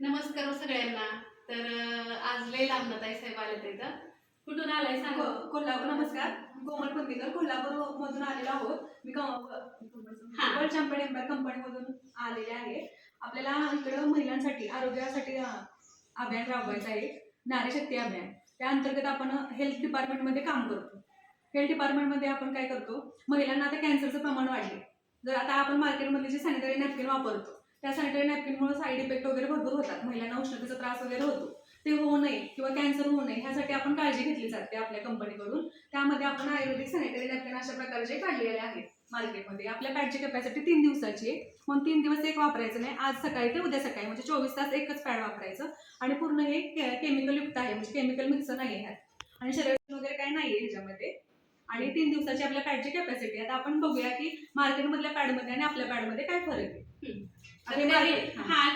नमस्कार सगळ्यांना. तर आज लय लांबणं ताई साहेब आले ते इथं. कुठून आलाय सांगा? कोल्हापूर नमस्कार. कोमल पंदीकर कोल्हापूर मधून आलेलो आहोत. मी हा. चॅम्पियन एम्पायर कंपनी मधून आलेले आहे. आपल्याला इकडं महिलांसाठी आरोग्यासाठी अभियान राबवायचं आहे. नारी शक्ती अभियान. त्या अंतर्गत आपण हेल्थ डिपार्टमेंटमध्ये काम करतो. हेल्थ डिपार्टमेंटमध्ये आपण काय करतो? महिलांना आता कॅन्सरचं प्रमाण वाढले जर आता आपण मार्केटमधले जे सॅनिटरी नॅपकिन वापरतो त्या सॅनिटरी नॅपकिनमुळे साईड इफेक्ट वगैरे भरपूर होतात. महिलांना उष्णतेचा त्रास वगैरे होतो. ते होऊ नये किंवा कॅन्सर होऊ नये ह्यासाठी आपण काळजी घेतली जाते आपल्या कंपनीकडून त्यामध्ये आपण आयुर्वेदिक सॅनिटरी नॅपकिन अशा प्रकारचे काढलेले आहेत मार्केटमध्ये आपल्या पॅडची कॅपॅसिटी तीन दिवसाची आहे. म्हणून तीन दिवस एक वापरायचं नाही. आज सकाळी ते उद्या सकाळी. म्हणजे चोवीस तास एकच पॅड वापरायचं. आणि पूर्ण हे केमिकल युक्त आहे. म्हणजे केमिकल मिक्स नाही आहे. ह्यात आणि शरीर वगैरे काही नाही आहे ह्याच्यामध्ये. आणि तीन दिवसाची आपल्या पॅडची कॅपॅसिटी आता आपण बघूया की मार्केटमधल्या पॅडमध्ये आणि आपल्या पॅडमध्ये काय फरक आहे. आता हे.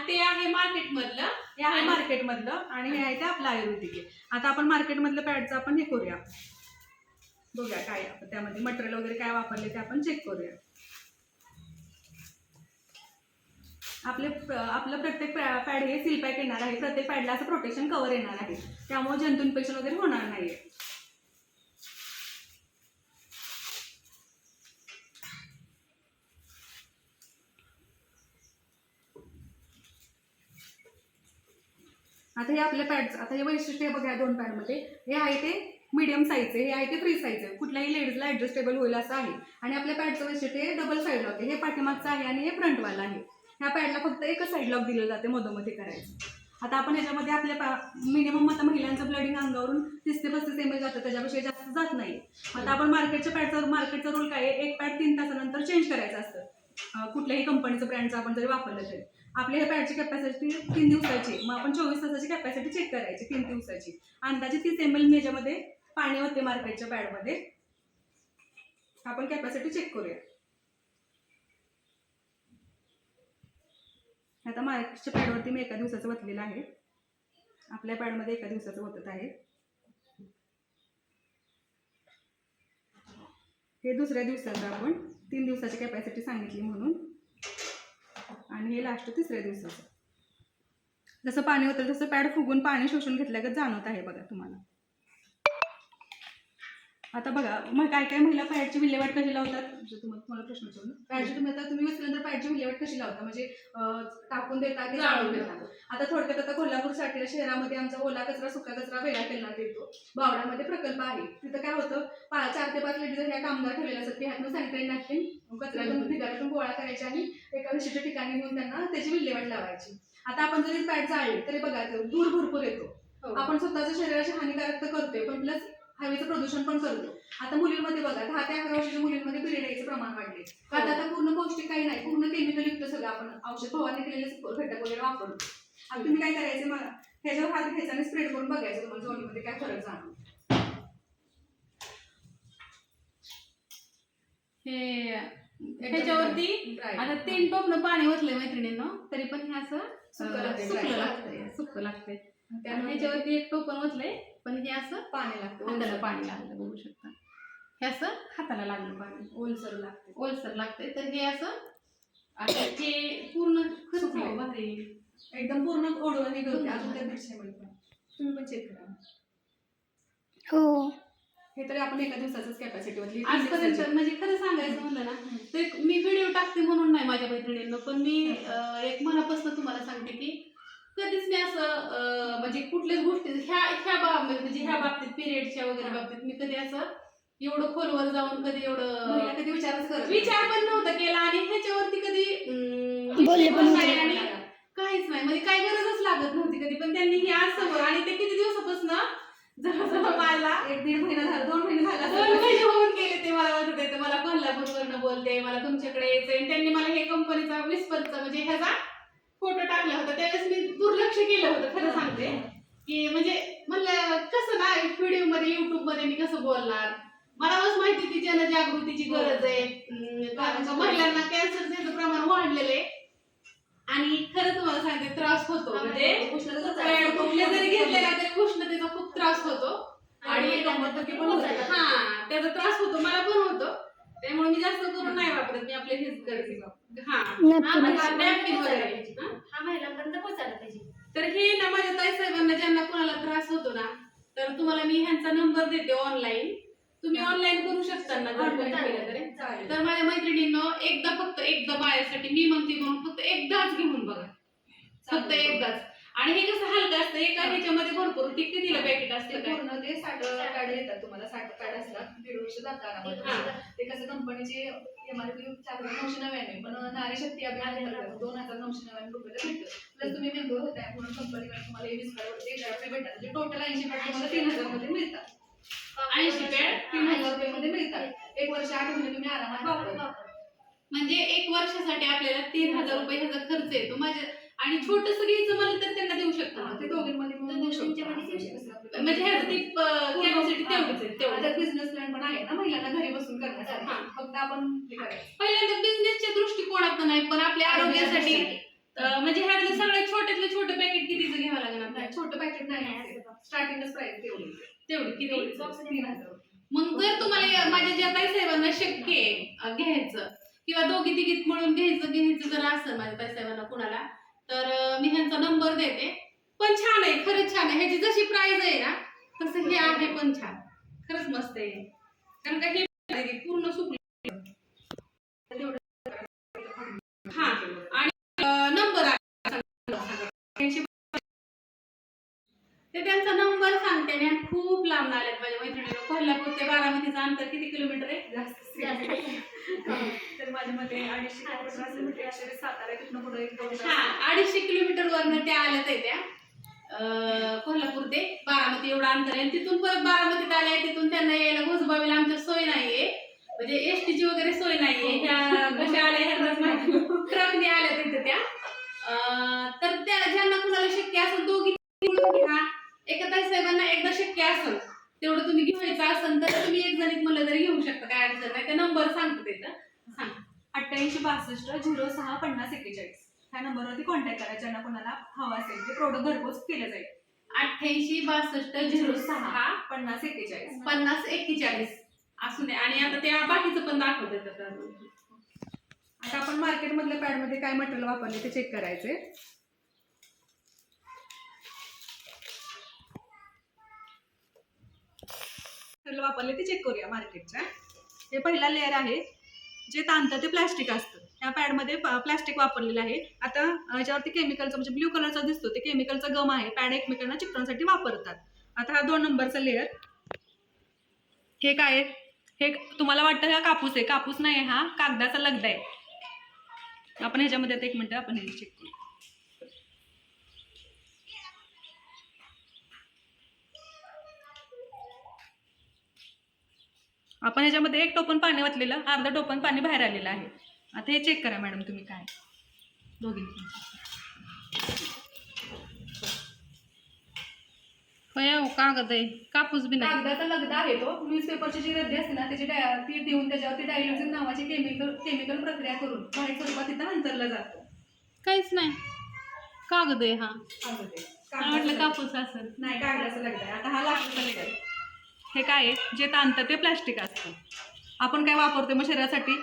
ते- आहे मार्केट मधलं हे आहे मार्केटमधलं आणि हे आहे ते आपलं आयुर्वेदिक आहे. आता आपण मार्केटमधलं पॅडचं आपण हे करूया. बघूया काय आपण त्यामध्ये मटेरियल वगैरे काय वापरले ते आपण चेक करूया. आपले आपलं प्रत्येक पॅड हे सील पॅक येणार आहे. प्रत्येक पॅडला असं प्रोटेक्शन कवर येणार आहे. त्यामुळे जंतू इन्फेक्शन वगैरे होणार नाही आता हे आपल्या पॅडचं आता हे वैशिष्ट्य बघा या दोन पॅडमध्ये हे आहे ते मीडियम साईजचे हे आहे ते फ्री साईजचे कुठल्याही लेडीजला ॲडजस्टेबल होईल असं आहे. आणि आपल्या पॅडचं वैशिष्ट्य हे डबल साईड लॉक आहे. हे पाठीमागचं आहे आणि हे फ्रंटवाला आहे. ह्या पॅडला फक्त एकच साईड लॉक दिलं जाते मधोमधी करायचं. आता आपण याच्यामध्ये आपल्या पा मिनिमम आता महिलांचं ब्लडिंग अंगावरून तीस ते पस्तीस एम एल जातं. त्याच्यापेक्षा जास्त जात नाही. आता आपण मार्केटच्या पॅडचा मार्केटचा रूल काय आहे? एक पॅड तीन तासानंतर चेंज करायचं असतं. कुठल्याही कंपनीचं ब्रँडचं आपण जरी वापरलं तरी. आपल्या ह्या पॅडची कॅपॅसिटी तीन दिवसाची. मग आपण चोवीस तासाची कॅपॅसिटी चेक करायची तीन दिवसाची. अंदाजे तीस एम एल याच्यामध्ये पाणी होते मार्केटच्या पॅडमध्ये आपण कॅपॅसिटी चेक करूया. आता मार्केटच्या पॅडवरती मी एका दिवसाचं वतलेलं आहे. आपल्या पॅडमध्ये एका दिवसाचं वतत आहे. हे दुसऱ्या दिवसाचं आपण तीन दिवसाची कॅपॅसिटी सांगितली म्हणून. आणि हे लास्ट तिसऱ्या दिवसाचं. जसं पाणी होतं तसं पॅड फुगून पाणी शोषून घेतल्यागत जाणवत आहे बघा तुम्हाला. आता बघा मग काय काय महिला पॅडची विल्हेवाट कशी लावतात? म्हणजे तुम्हाला तुम्हाला प्रश्न विचारलो पॅडची तुम्ही आता तुम्ही विसरल्यानंतर पॅडची विल्हेवाट कशी लावता? म्हणजे टाकून देता की जाळून देता. आता थोडक्यात आता कोल्हापूरसाठी शहरामध्ये आमचा ओला कचरा सुका कचरा वेगळा करण्यात येतो बावड्यामध्ये प्रकल्प आहे. तिथं काय होतं? चार ते पाच लेडीज ह्या कामगार ठेवलेले असतात. की ह्यातनं सॅनिटरी नॅपकिन कचऱ्यातून ढिगाऱ्यातून गोळा करायचे आणि विशिष्ट ठिकाणी नेऊन त्यांना त्याची विल्हेवाट लावायची. आता आपण जरी पॅड जाळली तरी बघा धूर भरपूर येतो. हो. आपण स्वतःच्या शरीराची हानिकारक तर करतोय पण प्लस हवेचं प्रदूषण पण करतो आता मुलींमध्ये बघा दहा ते अकरा वर्षाच्या मुलींमध्ये पिरियड यायचं प्रमाण वाढले का तर आता पूर्ण पौष्टिक काही नाही पूर्ण केमिकल युक्त सगळं आपण औषध फवारणी केलेले घटक वगैरे वापरतो. आता तुम्ही काय करायचं मला ह्याच्यावर हात घ्यायचा आणि स्प्रेड करून बघायचं तुम्हाला जोडीमध्ये काय फरक जाणवतो. हे ह्याच्यावरती Dry. आता तीन टोपनं पाणी ओतलंय मैत्रिणींनो तरी पण हे असं सुकं अं, लागतंय, सुकलं. लागतंय. सुकं लागतंय. आणि त्यामुळे ह्याच्यावरती एक टोपण ओतलंय पण हे असं पाणी लागतं हाताला ओलसर पाणी लागलं बघू शकता. हे असं हाताला लागलं पाणी. ओलसर लागते ओलसर लागतंय. तर हे असं आता हे पूर्ण. सुकलं भारी एकदम पूर्ण ओढून निघते अजून त्या तुम्ही पण चेक करा. हो. हे तरी आपण एका दिवसाचंच कॅपॅसिटी वरली आजपर्यंत म्हणजे खरं सांगायचं म्हणलं ना तर मी व्हिडिओ टाकते म्हणून नाही माझ्या मैत्रिणींना पण मी एक मनापासून तुम्हाला सांगते की कधीच मी असं म्हणजे कुठल्याच गोष्टी ह्या ह्या बाबतीत म्हणजे ह्या बाबतीत पिरियडच्या वगैरे. बाबतीत मी कधी असं एवढं खोलवर जाऊन कधी एवढं कधी विचारच करत. विचार पण नव्हता केला आणि ह्याच्यावरती कधी आणि काहीच नाही म्हणजे काही गरजच लागत नव्हती कधी पण त्यांनी हे आज समोर आणि ते किती दिवसापासून जवळजवळ मला एक दीड महिना झाला दोन महिने झाला दोन महिने होऊन गेले ते मला म्हणत होते. ते मला कोल्हापूरवरनं बोलते मला तुमच्याकडे यायचंय. आणि त्यांनी मला हे कंपनीचा विस्परचा म्हणजे ह्याचा फोटो टाकला होता. त्यावेळेस मी दुर्लक्ष केलं होतं खरं सांगते. की म्हणजे म्हणलं कसं ना व्हिडिओमध्ये युट्यूबमध्ये मी कसं बोलणार? मला बस माहिती की जनजागृतीची गरज आहे. अं, कारण महिलांना कॅन्सरचं प्रमाण वाढलेलं आहे. आणि खरं तुम्हाला सांगते त्रास होतो. म्हणजे. कुठले जरी घेतलेला तरी उष्णतेचा खूप त्रास होतो. आणि. हा त्याचा त्रास होतो. मला पण होतो. त्यामुळे मी जास्त करून नाही वापरत. मी आपले हेच करते. हा. हा, हा? हा महिलांपर्यंत पोहोचायला पाहिजे. तर हे ना माझ्या ताई साहेबांना ज्यांना कोणाला त्रास होतो ना तर तुम्हाला मी ह्यांचा नंबर देते ऑनलाईन तुम्ही ऑनलाईन करू शकता ना तरी? चालेल. तर माझ्या मैत्रिणींनो एकदा फक्त एकदा माझ्यासाठी मी म्हणते म्हणून फक्त एकदाच घेऊन बघा. फक्त चालेल. एकदाच. आणि हे कसं हलकं असतं एका. ह्याच्यामध्ये भरपूर ती कितीला पॅकेट ते असतं काय? पूर्ण ते साठ पॅड येतात तुम्हाला साठ पॅड असतात दीड वर्ष जातात हा. ते कसं कंपनीचे एमआरपी चार हजार नऊशे नव्याण्णव पण नारी शक्ती अभियान दोन हजार नऊशे नव्याण्णव रुपयाला भेटतं. प्लस तुम्ही मेंबर होताय म्हणून कंपनीकडे तुम्हाला वीस पॅड एक हजार रुपये भेटतात. म्हणजे टोटल ऐंशी पॅड तुम्हाला तीन हजारमध्ये मिळतात. ऐंशी पॅड तीन हजार रुपये मध्ये मिळतात. एक वर्ष आठ महिने तुम्ही आरामात वापरता म्हणजे एक वर्षासाठी आपल्याला तीन हजार रुपये ह्याचा खर्च येतो. माझ्या आणि छोटस घ्यायचं म्हणलं तर त्यांना देऊ शकतो. हा, ते दोघींमध्ये मिळून देऊ शकतो. म्हणजे ह्याचं कॅपॅसिटी तेवढीच आहे बिझनेस प्लॅन पण आहे ना महिलांना घरी बसून करण्यासाठी. हा. फक्त आपण हे पहिल्यांदा बिझनेसच्या दृष्टिकोनात नाही पण आपल्या आरोग्यासाठी म्हणजे ह्यातलं सगळ्यात छोट्यातलं छोटं पॅकेट कितीचं घ्यावं नाही छोटं पॅकेट नाही स्टार्टिंगच प्राइस तेवढी. तेवढी किती मग जर तुम्हाला माझ्या ज्या ताई साहेबांना शक्य आहे घ्यायचं किंवा दोघी तिघीत म्हणून घ्यायचं घ्यायचं जर असेल माझ्या ताई साहेबांना कुणाला तर मी ह्यांचा नंबर देते. पण छान आहे खरंच छान आहे. ह्याची जशी प्राइस आहे ना तसं हे आहे पण छान. खरंच मस्त आहे. कारण का हे पूर्ण सुकले हा आणि नंबर ते त्यांचा नंबर सांगते आणि खूप लांब आलेत माझ्या मैत्रिणीला. कोल्हापूर ते बारामतीचं अंतर किती किलोमीटर आहे? तर माझ्या मते अडीचशे किलोमीटर असेल एकशे सातारा तिथनं पुढे एक दोन तास. हा अडीचशे किलोमीटर वरनं त्या आल्या ताई त्या. कोल्हापूर ते बारामती एवढं अंतर आहे. तिथून परत बारामतीत आल्या तिथून त्यांना यायला घोसबावीला आमच्या सोय नाहीये. म्हणजे एस ची वगैरे सोय नाहीये. ह्या कशा आल्या ह्यांनाच माहिती ट्रकने आल्या तिथे त्या. तर त्या ज्यांना कुणाला शक्य असेल दोघी घ्या एका ताई साहेबांना एकदा शक्य असेल तेवढं तुम्ही घ्यायचं असेल तर तुम्ही एक जणीत म्हणलं तरी घेऊ शकता काय अडचण नाही. ते नंबर सांगतो तिथं सांग. अठ्ठ्याऐंशी बासष्ट झिरो सहा पन्नास एक्केचाळीस. ह्या नंबरवरती कॉन्टॅक्ट करा ज्यांना कोणाला हवा असेल ते प्रोडक्ट घरपोच केलं जाईल. अठ्ठ्याऐंशी बासष्ट झिरो सहा पन्नास एक्केचाळीस. पन्नास एक्केचाळीस. असू दे. आणि आता त्या बाकीचं पण दाखवते आता. आपण मार्केटमधल्या पॅडमध्ये काय मटेरियल वापरले ते चेक करायचे वापरले ते चेक करूया मार्केटच्या हे पहिला लेअर आहे जे ताणतं ते प्लॅस्टिक असतं. ह्या पॅडमध्ये प्लॅस्टिक वापरलेलं आहे. आता अं, याच्यावरती केमिकलचं म्हणजे ब्ल्यू कलरचा दिसतो ते केमिकलचा गम आहे. पॅड एकमेकांना चिकटवण्यासाठी वापरतात. आता हा दोन नंबरचा लेअर हे काय हे तुम्हाला वाटतं हा कापूस आहे. कापूस नाही आहे, हा कागदाचा लगदा आहे. आपण ह्याच्यामध्ये आता एक मिनटं आपण हे चेक करू. आपण ह्याच्यामध्ये एक टोपण पाणी वाचलेलं अर्धा टोपण पाणी बाहेर आलेलं आहे. आता हे चेक करा मॅडम तुम्ही काय. दोघी कागद आहे. कापूस बी नाही. कागदाचा लगदा आहे तो. न्यूजपेपरची जी रद्दी असते ना त्याची ती देऊन त्याच्यावरती डायलिझिन नावाची केमिकल केमिकल प्रक्रिया करून बाहेर स्वरूपात तिथं अंतरलं जातं. काहीच नाही. कागद आहे हा. मला वाटलं कागदाचं- कापूस असेल? नाही कागदाचं लगदा आहे. आता हा लाकडाचा लगदा आहे. हे काय आहे? जे ताणतं ते प्लॅस्टिक असतं. आपण काय वापरतोय मग शरीरासाठी?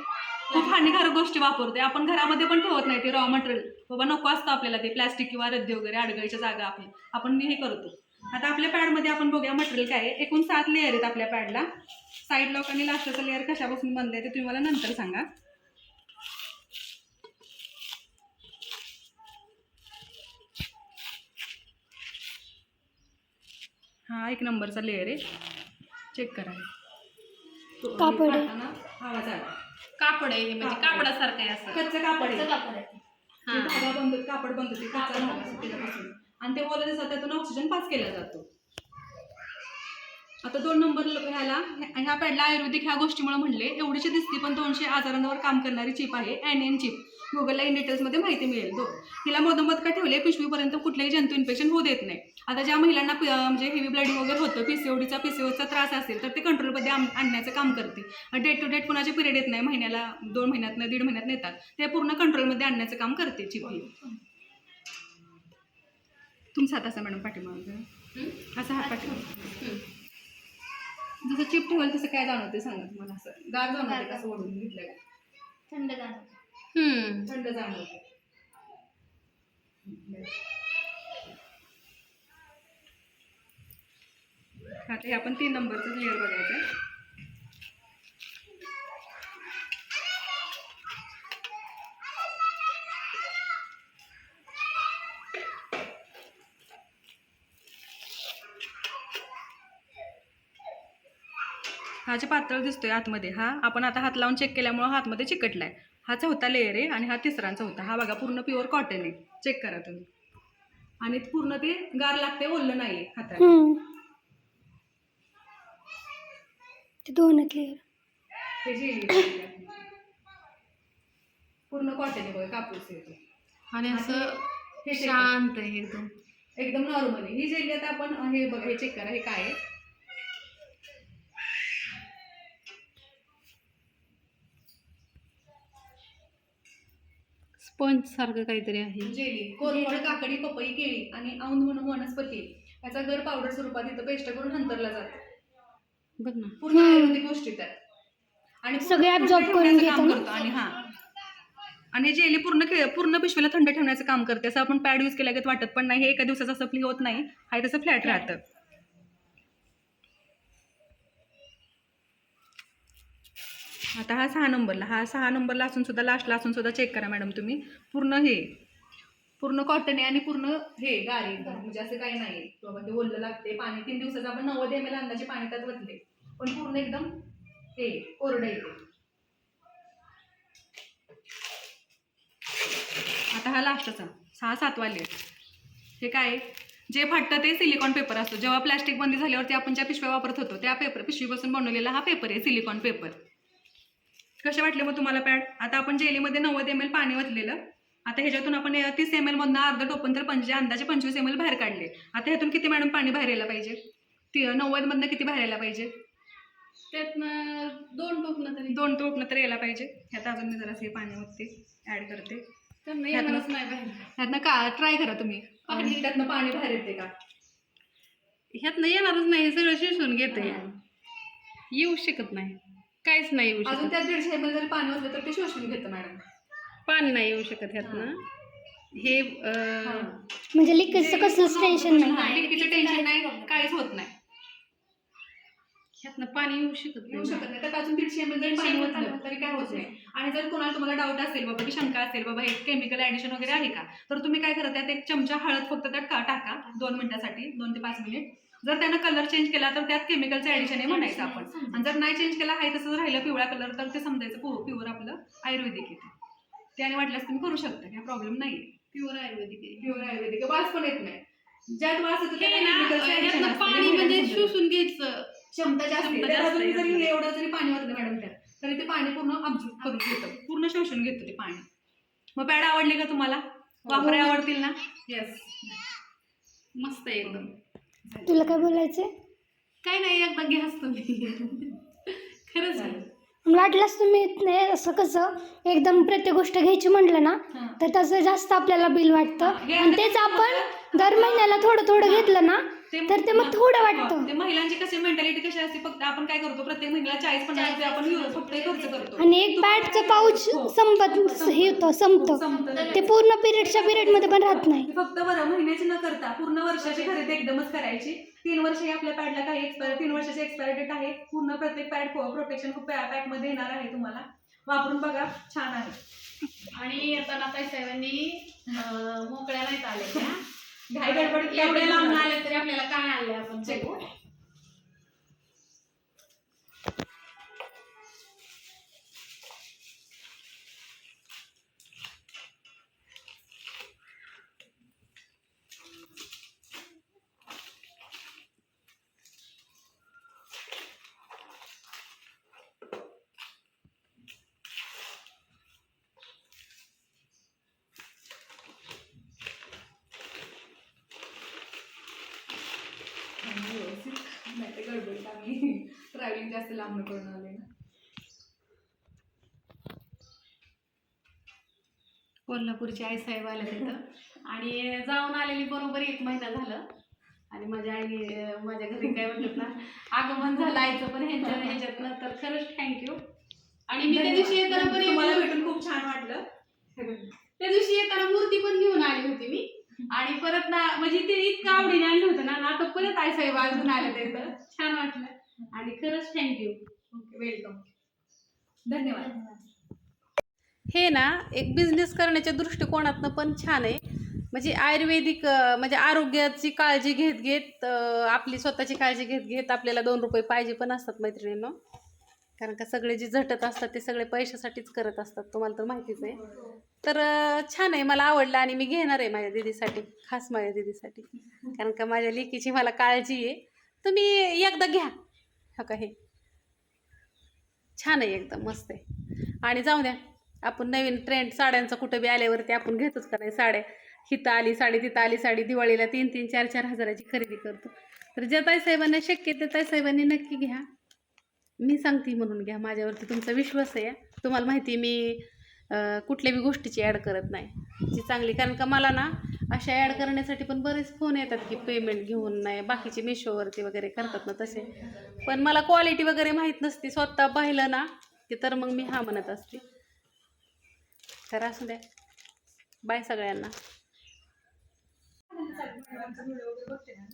खूप हानिकारक गोष्टी वापरतोय. आपण घरामध्ये पण ठेवत नाही ते रॉ मटेरियल बाबा नको असतं आपल्याला ते प्लॅस्टिक किंवा रद्दी वगैरे अडगळीच्या जागा आपण आपण हे करतो. आता आपल्या पॅडमध्ये आपण बघूया मटेरियल काय आहे. एकूण सात लेअर आहेत आपल्या पॅडला साईड लॉक आणि लास्टचा लेअर कशापासून बनले ते तुम्ही मला नंतर सांगा. हा एक नंबरचा लेअर आहे. चेक करा तो- कापड आहे. काढताना आवाज आला कापड आहे हे म्हणजे कापड. आहे. कापडासारखं आहे असं. कच्चं कापड आहे. हा. जे धागा बनतो कापड बनतो ते कच्चा धागा असतो त्याच्यापासून आणि ते ओलं दिसतं त्यातून ऑक्सिजन पास केला जातो. आता दोन नंबर ह्याला ह्या पॅडला आयुर्वेदिक ह्या गोष्टीमुळे म्हणले एवढीशी दिसती पण दोनशे आजारांवर काम करणारी चिप आहे एन चिप गुगलला इन डिटेल्समध्ये माहिती मिळेल. दो हिला मधोमध का ठेवले पिशवीपर्यंत कुठलेही जंतू इन्फेक्शन होऊ देत नाही. आता ज्या महिलांना म्हणजे हेवी ब्लडिंग वगैरे होतं पीसीओडीचा पीसीओचा त्रास असेल तर ते कंट्रोलमध्ये आण- आणण्याचं काम करते डेट टू डेट कुणाचे पिरियड येत नाही? महिन्याला दोन महिन्यातनं दीड महिन्यात येतात. ते पूर्ण कंट्रोलमध्ये आणण्याचं काम करते चिप ही तुमचा हात असा मॅडम पाठीमागं. हम्म? असा हात पाठीमागं हम्म. जसं चिप ठेवाल तसं काय जाणवते सांगा तुम्हाला असं. गार जाणवते कसं ओढून घेतलं का? थंड जाणवतं हम्म. थंड चांगलं आता हे आपण तीन नंबरचं लेअर बघायचं हा जे पातळ दिसतोय आतमध्ये हा. आपण आता हात लावून चेक केल्यामुळं हातमध्ये चिकटलाय. हा चौथा लेअर आहे आणि हा तिसरांचा होता. हा बघा पूर्ण प्युअर कॉटन आहे चेक करा तुम्ही. आणि पूर्ण ते गार लागते ओललं नाही हाताला. ते दोनच लेअर ते जे पूर्ण कॉटन आहे बघा कापूस आहे ते. आणि असं हे check करा. शांत आहे एकदम. एकदम नॉर्मल आहे ही जेली आता आपण हे बघा हे चेक करा हे काय आहे? स्पंज सारखं काहीतरी आहे. जेली कोरफड काकडी पपई केळी आणि औंध म्हणून वनस्पती. याचा गर पावडर स्वरूपात इथं पेस्ट करून हंतरला जातो. बघ ना. पूर्ण आयुर्वेदिक गोष्टी आहेत आणि पूर्ण सगळे थंड absorb करून ठेवण्याचं काम घेतं ना? करतो. आणि हा. आणि हे जेली पूर्ण खे- पूर्ण पिशवीला थंड ठेवण्याचं काम करते. असं आपण पॅड यूज केल्यागत वाटत पण नाही. हे एका दिवसाचं असं फ्ली होत नाही. हा तसं फ्लॅट राहतं. आता हा सहा नंबरला हा सहा नंबरला असून सुद्धा लास्टला असून सुद्धा चेक करा मॅडम तुम्ही. पूर्ण हे पूर्ण कॉटन आहे आणि पूर्ण हे गारी एकदम. म्हणजे असं काही नाही बाबा ते ओललं लागते पाणी तीन दिवसाचं आपण नव्वद एम एल अंदाजे पाणी त्यात वतले पण पूर्ण एकदम हे कोरडं येते आता हा लास्टचा सहा सातवाले हे काय जे फाटतं ते सिलिकॉन पेपर असतो. जेव्हा प्लॅस्टिक बंदी झाल्यावरती आपण ज्या पिशव्या वापरत होतो त्या पेपर पिशवीपासून बनवलेला हा पेपर आहे सिलिकॉन पेपर कसे वाटले मग तुम्हाला पॅड? आता आपण जेलीमध्ये नव्वद एम एल पाणी ओतलेलं. आता ह्याच्यातून आपण तीस एम एलमधनं अर्ध टोपण तर पंचे अंदाजे पंचवीस एम एल बाहेर काढले. आता ह्यातून किती मॅडम पाणी बाहेर यायला पाहिजे? ती नव्वदमधनं किती बाहेर यायला पाहिजे? त्यातनं दोन टोपणं तरी. दोन टोपणं तर यायला पाहिजे. ह्यात अजून मी जरासे पाणी ओतते ॲड करते. नाही ह्यातनं का ट्राय करा तुम्ही. त्यातनं पाणी बाहेर येते का? ह्यातनं येणारच नाही हे सगळं शिसून घेते. येऊ शकत नाही. काहीच नाही येऊ अजून शकत. त्यात दीडशे एम एल जरी पाणी ओतलं तर ते शोषून घेतं मॅडम. पाणी नाही येऊ शकत ह्यातनं. हे. अं, म्हणजे लिकेजचं कसलंच टेन्शन नाही. लिक्वीचं टेन्शन नाही काहीच होत नाही. ह्यातनं पाणी येऊ शकत येऊ नाही शकत नाही. त्यात अजून दीडशे एम जरी पाणी तरी काय होत नाही. आणि जर कोणाला तुम्हाला डाऊट असेल बाबा की शंका असेल बाबा हे केमिकल ऍडिशन वगैरे आहे का? तर तुम्ही काय करा त्यात एक चमचा हळद फक्त त्यात का- टाका दोन मिनिटासाठी दोन ते पाच मिनिट. जर त्यानं कलर चेंज केला तर त्यात केमिकलचं ऍडिशन आहे म्हणायचं आपण. आणि जर नाही चेंज केला आहे तसं राहिलं पिवळा कलर तर ते समजायचं प्युअर आपलं आयुर्वेदिक येते त्याने वाटल्यास तुम्ही करू शकता काय प्रॉब्लेम नाही प्युअर आयुर्वेदिक आहे प्युअर आयुर्वेदिक वास पण येत नाही. ज्यात वास येतो हे. पाणी हे म्हणजे. शोषून घ्यायचं. क्षमता जास्त आहे. आहे. जरी हे एवढं जरी पाणी वाटलं मॅडम त्यात तरी ते पाणी पूर्ण अब्झॉर्ब करून घेतं. पूर्ण शोषून घेतं ते पाणी. मग पॅड आवडली का तुम्हाला? वापरे आवडतील ना? येस मस्त आहे एकदम. तुला काय बोलायचंय? काय नाही एकदा घ्याच तुम्ही खरंच आहे. वाटलंच तुम्ही नाही असं कसं एकदम प्रत्येक गोष्ट घ्यायची म्हटलं ना हां. तर तसं जास्त आपल्याला बिल वाटतं. हे आणि तेच आपण दर महिन्याला थोडं थोडं घेतलं ना तर ते मग थोडं वाटतं. ते महिलांची कशी मेंटॅलिटी कशी असते फक्त आपण काय करतो प्रत्येक महिन्याला चाळीस पन्नास रुपये आपण फक्त खर्च करतो. आणि एक पॅडचं पाऊच हो. संपत हे होतं संपतं. ते पूर्ण पिरियडच्या पिरियडमध्ये पण राहत नाही. फक्त बरं महिन्याची न करता पूर्ण वर्षाची खरेदी एकदमच करायची. तीन वर्ष हे आपल्या पॅडला काही एक्सपायर तीन वर्षाची एक्सपायरी डेट आहे. पूर्ण प्रत्येक पॅड प्रोटेक्शन पॅकमध्ये येणार आहे तुम्हाला. वापरून बघा छान आहे. आणि आता नाताई साहेबांनी मोकळ्या नाहीत आले घाई गडबडीत एवढे लांब आले तरी आपल्याला काय आणले आपण Check. जास्त लांब करून आले ना. कोल्हापूरची आई साहेब आले तिथं आणि जाऊन आलेली बरोबर एक महिना झालं. आणि माझ्या आई माझ्या घरी काय म्हणतात ना आगमन झालं आईचं पण ह्यांच्या ह्याच्यातनं. तर खरंच थँक्यू आणि मी त्या दिवशी येताना पण एक- भेटून खूप छान वाटलं. त्या दिवशी येताना मूर्ती पण घेऊन आली होती मी. आणि परत ना म्हणजे ते इतकं आवडीने आणलं होतं ना आता परत आई साहेब अजून आले ते इथं. छान वाटलं. आणि खरंच थँक्यू वेलकम धन्यवाद. हे ना एक बिझनेस करण्याच्या दृष्टिकोनातनं पण छान आहे. म्हणजे आयुर्वेदिक म्हणजे आरोग्याची काळजी घेत घेत आपली स्वतःची काळजी घेत घेत आपल्याला दोन रुपये पाहिजे पण असतात मैत्रिणींनो. कारण का सगळे जे झटत असतात ते सगळे पैशासाठीच करत असतात तुम्हाला तर माहितीच आहे. तर छान आहे मला आवडलं आणि मी घेणार आहे माझ्या दिदीसाठी खास माझ्या दिदीसाठी. कारण का माझ्या लेकीची मला काळजी आहे. तुम्ही एकदा घ्या. हो? आहे छान आहे एकदम मस्त आहे. आणि जाऊ द्या आपण नवीन ट्रेंड साड्यांचं कुठं बी आल्यावरती आपण घेतोच का नाही? साड्या हिथं आली साडी तिथं आली साडी दिवाळीला तीन तीन चार चार हजाराची खरेदी करतो. तर ज्या ताईसाहेबांना शक्य ते ताईसाहेबांनी नक्की घ्या. मी सांगते म्हणून घ्या माझ्यावरती तुमचा विश्वास आहे. तुम्हाला माहिती मी कुठल्या बी गोष्टीची ॲड करत नाही. जी चांगली कारण का मला ना अशा ॲड करण्यासाठी पण बरेच फोन येतात की पेमेंट घेऊन नाही बाकीचे मिशोवरती वगैरे करतात ना तसे. पण मला क्वालिटी वगैरे माहीत नसते स्वतः पाहिलं ना की तर मग मी हा म्हणत असते. तर असू द्या. बाय सगळ्यांना.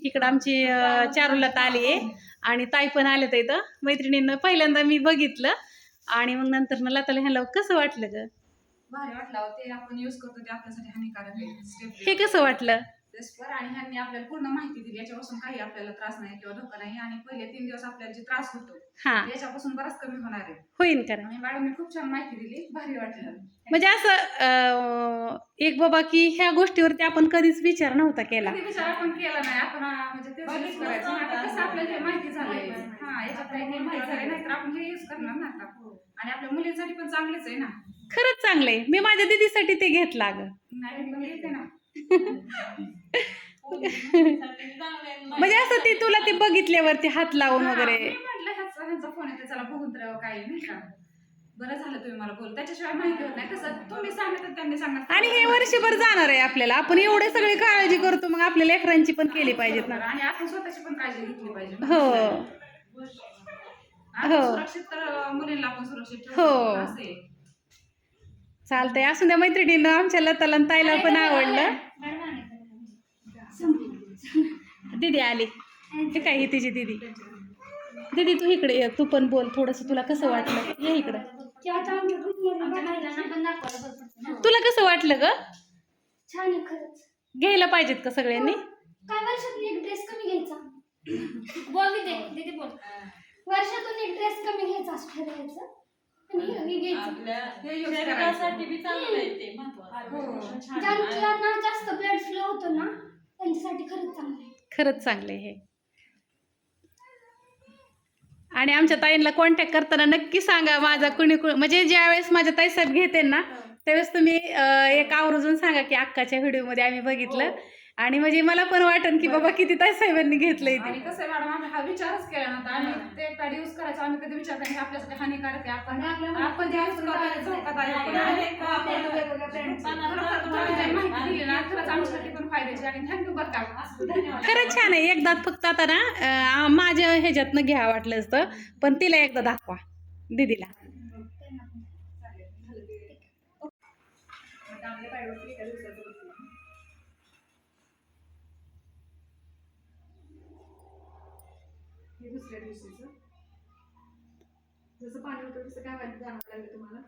इकडं आमची अं, चारुलता आली आहे आणि ताई पण आले तर इथं. मैत्रिणींना पहिल्यांदा मी बघितलं आणि मग नंतर ना लताला ह्याला कसं वाटलं ग? भारी वाटला. ते आपण युज करतो ते आपल्यासाठी हानिकारक आहे हे कसं वाटलं टेस्टवर आणि ह्यांनी आपल्याला पूर्ण माहिती दिली. याच्यापासून काही आपल्याला त्रास नाही किंवा धोका नाही. आणि पहिले तीन दिवस आपल्याला जे त्रास होतो हा. याच्यापासून बराच कमी होणार आहे. होईन करा आणि मॅडमने खूप छान माहिती दिली. भारी वाटलं. म्हणजे असं अं, एक बाबा की ह्या गोष्टीवरती आपण कधीच विचार नव्हता केला. कधी विचार आपण केला नाही. आपण म्हणजे तेच use करायचं. आता कसं आपल्याला हे माहिती झालंय. हा याच्यात काही काही माहिती नाही तर आपण हे यूज करणार ना आता. आणि आपल्या मुलींसाठी पण चांगलेच आहे ना. खरंच चांगलंय. मी माझ्या दिदीसाठी ते घेतलं अगं. नाही पण येते ना. म्हणजे असं ते तुला ते बघितल्यावरती हात लावून वगैरे. मी म्हटलं ह्याचा ह्यांचा फोन येते चला बघून तर काय नाही का? बरं झालं तुम्ही मला बोल त्याच्याशिवाय माहिती होत नाही कसं. तुम्ही त्यांनी आणि हे वर्षभर जाणार आहे आपल्याला. आपण एवढे सगळे काळजी करतो मग आपल्या लेकरांची पण केली पाहिजेत ना. आणि आपण स्वतःची पण काळजी घेतली पाहिजे. हो. हो. सुरक्षित तर मुलींना आपण सुरक्षित हो. ठेवू असं आहे. चालतंय. असू द्या मैत्रिणीनं आमच्या लताला ताईला पण आवडलं. दीदी आली. हे काय ही तिची दीदी? दीदी तू इकडे ये. तू पण बोल थोडस. तुला कसं वाटलं? ये इकडं. तुला कसं वाटलं ग? छान आहे खरंच. घ्यायला पाहिजेत का सगळ्यांनी? काय वर्षातून एक ड्रेस कमी घ्यायचा? आणि हे- हे घ्यायचं. हे use करायचं. हो. ज्यांना जास्त ब्लड फ्लो होतो ना त्यांच्यासाठी खरंच चांगलं आहे. खरंच चांगलं हे. आणि आमच्या ताईंना कॉन्टॅक्ट करताना नक्की सांगा माझा कुणी कुणी म्हणजे ज्यावेळेस माझ्या ताईसाहेब घेते ना त्यावेळेस तुम्ही अं, एक आवर्जून सांगा की अक्काच्या व्हिडिओमध्ये आम्ही बघितलं. आणि म्हणजे मला पण वाटन की बाबा किती ताईसाहेबांनी घेतलंय आणि ते कसं आहे मॅडम आम्ही हा विचारच केला नव्हता. आम्ही ते पॅड यूज करायचो. आम्ही कधी विचार नाही आपल्यासाठी हानिकारक आहे. आपण आपण जे यूज करतो ते धोकादायक आहे. खरोखर तुम्हाला जी माहिती दिली ना खरंच आमच्यासाठी पण फायद्याची आणि थँक्यू बरं का. धन्यवाद. खरंच छान आहे. एकदा फक्त आता ना अं, माझ्या ह्याच्यातनं घ्या वाटलं असतं. पण तिला एकदा दाखवा. दीदीला आता आपल्या पॅडवरती एका दिवसाचं बघू. हे दुसऱ्या दिवशीचं. जसं पाणी होतं तसं काय वाटत जाणवं लागलं तुम्हाला.